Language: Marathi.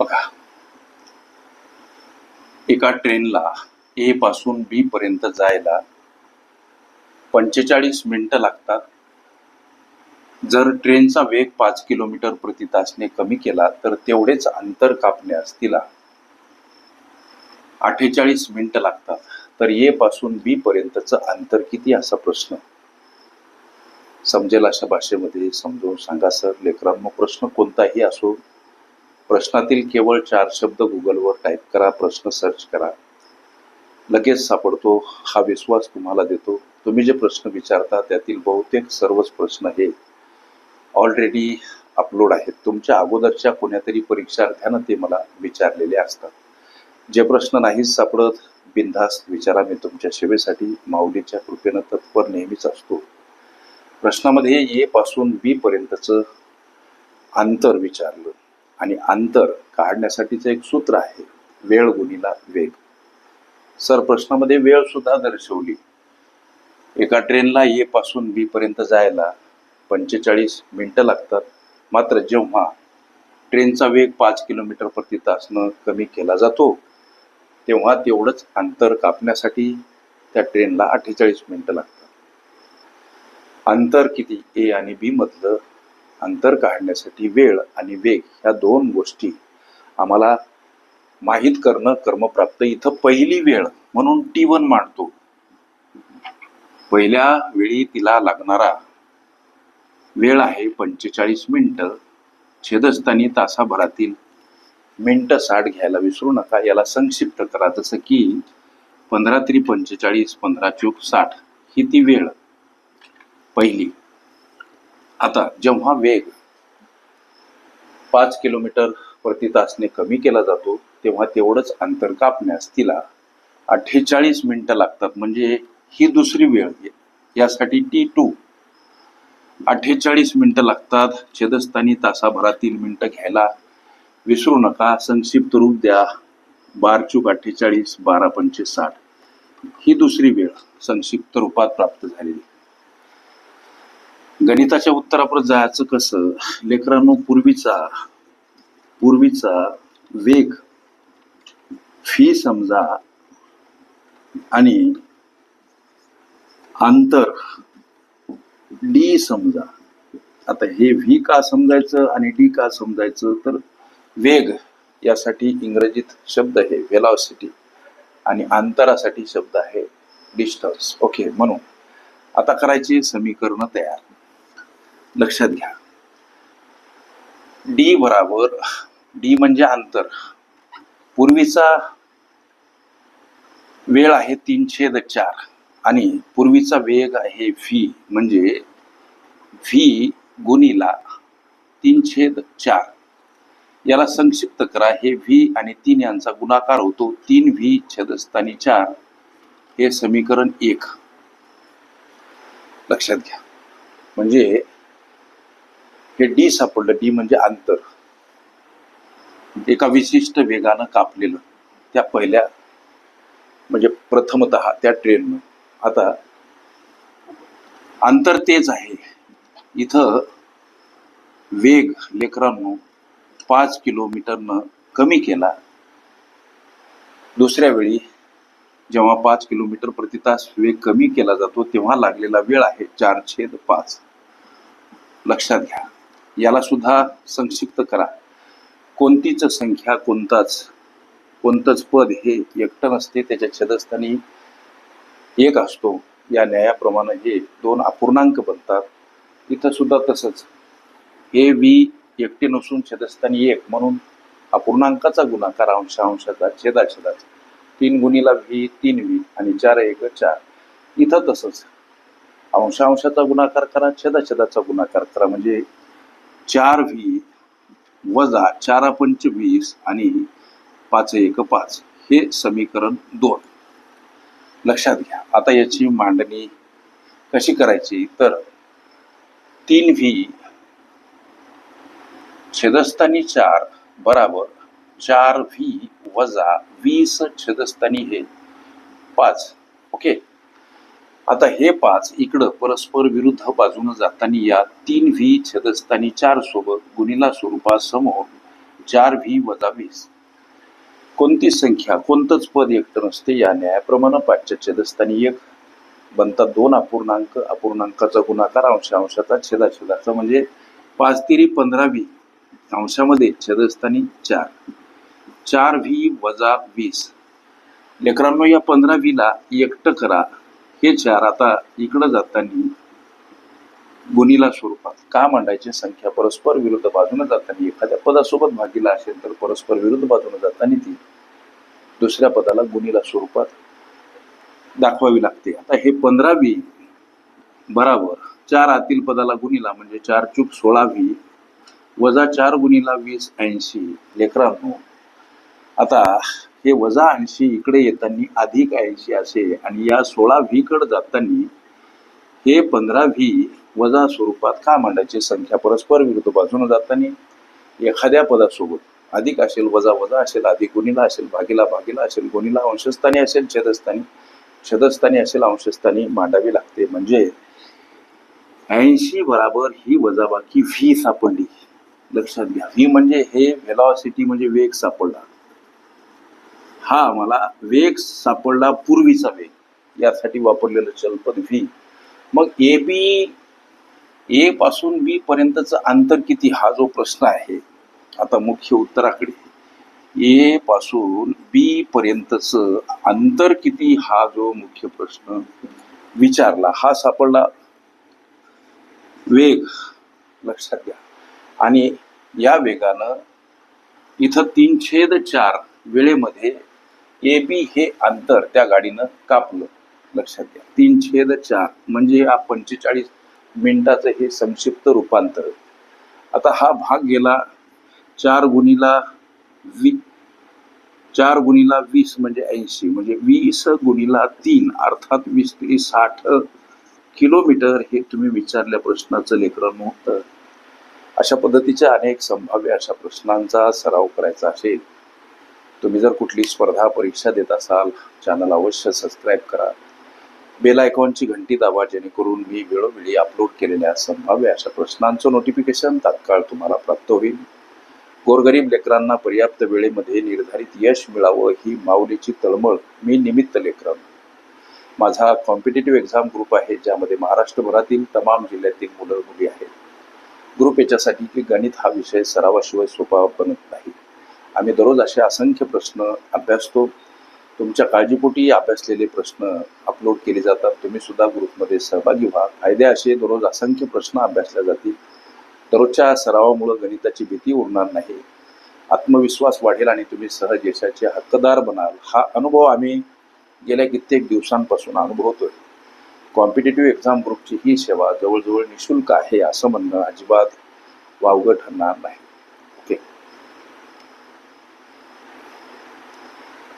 बघा. एका ट्रेनला ए पासून बी पर्यंत जायला पंचेचाळीस मिनिटं लागतात. जर ट्रेनचा वेग पाच किलोमीटर प्रति तासने कमी केला तर तेवढेच अंतर कापण्यास तिला अठ्ठेचाळीस मिनिटं लागतात. तर ए पासून बी पर्यंतचं अंतर किती? असा प्रश्न. समजेल अशा भाषेमध्ये समजून सांगा सर लेकरांनो प्रश्न कोणताही असो प्रश्नातील केवळ चार शब्द गुगलवर टाईप करा प्रश्न सर्च करा. लगेच सापडतो हा विश्वास तुम्हाला देतो. तुम्ही जे प्रश्न विचारता त्यातील बहुतेक सर्वच प्रश्न हे ऑलरेडी अपलोड आहेत. तुमच्या अगोदरच्या कोण्यातरी परीक्षार्थ्यानं ते मला विचारलेले असतात. जे प्रश्न नाहीच सापडत बिनधास्त विचारा मी तुमच्या सेवेसाठी. माऊलीच्या कृपेनं तत्पर नेहमीच असतो. प्रश्नामध्ये ए पासून बी पर्यंतचं अंतर विचारलं. आणि अंतर काढण्यासाठीचं एक सूत्र आहे वेळ गुणीला वेग. सर प्रश्नामध्ये वेळ सुद्धा दर्शवली. एका ट्रेनला ए पासून बी पर्यंत जायला पंचेचाळीस मिनटं लागतात. मात्र जेव्हा ट्रेनचा वेग पाच किलोमीटर प्रति तासनं कमी केला जातो तेव्हा तेवढंच अंतर कापण्यासाठी त्या ट्रेनला अठ्ठेचाळीस मिनटं लागतात. अंतर किती ए आणि बी मधलं अंतर काढण्यासाठी वेळ आणि वेग ह्या दोन गोष्टी आम्हाला माहीत करणं कर्मप्राप्त इथं पहिली वेळ म्हणून टी वन मांडतो. पहिल्या वेळी तिला लागणारा वेळ आहे पंचेचाळीस मिनिटं. छेदस्थानी तासाभरातील मिनटं साठ घ्यायला विसरू नका याला संक्षिप्त करा. जसं की पंधरा तरी पंचेचाळीस पंधरा चूक साठ ही ती वेळ. पहिली. आता जेव्हा वेग पाच किलोमीटर प्रति तासने कमी केला जातो तेव्हा तेवढंच अंतर कापण्यास तिला अठ्ठेचाळीस मिनिटं लागतात. म्हणजे ही दुसरी वेळ. यासाठी टी टू अठ्ठेचाळीस मिनिटं लागतात. छेदस्थानी तासाभरातील मिनिटं घ्यायला विसरू नका. संक्षिप्त रूप द्या. बार चूक अठ्ठेचाळीस बारा पंचे साठ ही दुसरी वेळ संक्षिप्त रूपात प्राप्त झालेली. गणिताच्या उत्तरापर्यंत जायचं कसं? लेकरांनो पूर्वीचा पूर्वीचा वेग फी समजा आणि अंतर डी समजा. आता हे व्ही का समजायचं आणि डी का समजायचं? तर वेग यासाठी इंग्रजीत शब्द आहे वेलॉसिटी आणि अंतरासाठी शब्द आहे डिस्टन्स ओके म्हणून आता करायची समीकरण तयार. लक्षात घ्या. डी बराबर डी म्हणजे अंतर. पूर्वीचा वेळ आहे तीन छेद चार. आणि पूर्वीचा वेग आहे व्ही म्हणजे व्ही गुणीला तीन छेद चार. याला संक्षिप्त करा. हे व्ही आणि तीन यांचा गुणाकार होतो तीन व्ही छेदस्थानी चार. हे समीकरण एक. लक्षात घ्या. म्हणजे हे डी सापडलं डी म्हणजे अंतर. एका विशिष्ट वेगानं कापलेलं त्या पहिल्या म्हणजे प्रथमत त्या ट्रेननं. आता अंतर तेच आहे. इथं वेग लेकरांनो पाच किलोमीटरनं कमी केला. दुसऱ्या वेळी जेव्हा पाच किलोमीटर प्रति तास वेग कमी केला जातो तेव्हा लागलेला वेळ आहे चार छेद पाच. लक्षात घ्या. याला सुद्धा संक्षिप्त करा. कोणतीच संख्या कोणताच कोणतंच पद हे एकटं नसते त्याच्या छेदस्थानी एक असतो. या न्यायाप्रमाणे हे दोन अपूर्णांक बनतात. इथं सुद्धा तसंच. हे वी एकटे नसून छेदस्थानी एक म्हणून अपूर्णांकाचा गुणाकार अंशांशाचा छेदाछेदाचा. तीन गुणीला व्ही तीन व्ही आणि चार एक चार. इथं तसंच. अंशांशाचा गुणाकार करा छेदाछेदाचा गुणाकार करा. म्हणजे चार व्ही वजा चार पंच वीस आणि पाच एक पाच हे समीकरण दोन. लक्षात घ्या. आता याची मांडणी कशी करायची? तर तीन व्ही छेदस्थानी चार बराबर चार व्ही वजा वीस छेदस्थानी हे पाच. ओके? आता हे पाच इकडं परस्पर विरुद्ध बाजूनं जाताना या तीन व्ही छेदस्थानी चार सोबत गुणिला स्वरूपासमोर चार व्ही वजा वीस. कोणती संख्या कोणतंच पद एकटं नसते या न्यायाप्रमाणे पाचच्या छेदस्थानी एक बनतात दोन अपूर्णांक अपूर्णांकाचा गुणाकार अंशांशाचा छेदाछेदाचा म्हणजे पाच तिरी पंधरा व्ही. अंशामध्ये छेदस्थानी चार. चार व्ही वजा वीस. लेकरांनो या पंधरा व्हीला एकटं करा. हे चार आता इकडं जाताना गुणीला स्वरूपात का मांडायची संख्या परस्पर विरुद्ध बाजूने जाताना? एखाद्या पदासोबत भागीला असेल तर परस्पर विरुद्ध बाजूने जाताना ती दुसऱ्या पदाला गुणीला स्वरूपात दाखवावी लागते. आता हे पंधरावी बराबर चार आतील पदाला गुणीला म्हणजे चार चूक सोळावी वजा चार गुणीला वीस ऐंशी. लेकरांनो आता हे वजा ऐंशी इकडे येताना अधिक ऐंशी असे आणि या सोळा व्हीकडे जाताना हे पंधरा व्ही वजा स्वरूपात का मांडायची संख्या परस्पर विरुद्ध बाजूने जाताना एखाद्या पदासोबत अधिक असेल वजा वजा असेल अधिक गुणीला असेल भागीला भागीला असेल गुणीला अंशस्थानी असेल छेदस्थानी छेदस्थानी असेल अंशस्थानी मांडावी लागते. म्हणजे ऐंशी बराबर ही वजाबाकी व्ही सापडली. लक्षात घ्या. व्ही म्हणजे हे व्हेलॉसिटी म्हणजे वेग सापडला. हा मला वेग सापडला पूर्वीचा वेग. यासाठी वापरलेलं चलपद व्ही मग ए बी ए पासून बी पर्यंतचं अंतर किती? हा जो प्रश्न आहे आता मुख्य उत्तराकडे. ए पासून बी पर्यंतचं अंतर किती? हा जो मुख्य प्रश्न विचारला. हा सापडला वेग. लक्षात घ्या. आणि या वेगानं इथं तीन छेद चार वेळेमध्ये ए बी हे अंतर त्या गाडीनं कापलं. लक्षात घ्या. तीन छेद चार म्हणजे हा पंचेचाळीस मिनिटाचं हे संक्षिप्त रूपांतर. आता हा भाग गेला चार गुणीला वी चार गुणीला वीस म्हणजे ऐंशी म्हणजे वीस गुणीला तीन अर्थात वीस ते साठ किलोमीटर हे तुम्ही विचारल्या प्रश्नाचं लेखन होतं. अशा पद्धतीच्या अनेक संभाव्य अशा प्रश्नांचा सराव करायचा असेल तुम्ही जर कुठली स्पर्धा परीक्षा देत असाल चॅनल अवश्य सबस्क्राईब करा. बेल आयकॉनची घंटी दाबा जेणेकरून मी वेळोवेळी अपलोड केलेल्या संभाव्य अशा प्रश्नांचं नोटिफिकेशन तात्काळ तुम्हाला प्राप्त होईल. गोरगरीब लेकरांना पर्याप्त वेळेमध्ये निर्धारित यश मिळावं ही माऊलीची तळमळ मी निमित्त लेकरं. माझा कॉम्पिटेटिव्ह एक्झाम ग्रुप आहे ज्यामध्ये महाराष्ट्रभरातील तमाम जिल्ह्यातील मुलं मुली आहेत. ग्रुप याच्यासाठी की गणित हा विषय सरावाशिवाय सोपा बनत नाही. आम्ही दररोज असे असंख्य प्रश्न अभ्यासतो. तुमच्या काळजीपोटी अभ्यासलेले प्रश्न अपलोड केले जातात. तुम्ही सुद्धा ग्रुपमध्ये सहभागी व्हा. फायदे असे दररोज असंख्य प्रश्न अभ्यासल्या जातील. दररोजच्या सरावामुळे गणिताची भीती उरणार नाही. आत्मविश्वास वाढेल आणि तुम्ही सहज यशाचे हक्कदार बनाल. हा अनुभव आम्ही गेल्या कित्येक दिवसांपासून अनुभवतोय. कॉम्पिटेटिव्ह एक्झाम ग्रुपची ही सेवा जवळजवळ निशुल्क आहे असं म्हणणं अजिबात वावगं ठरणार नाही ओके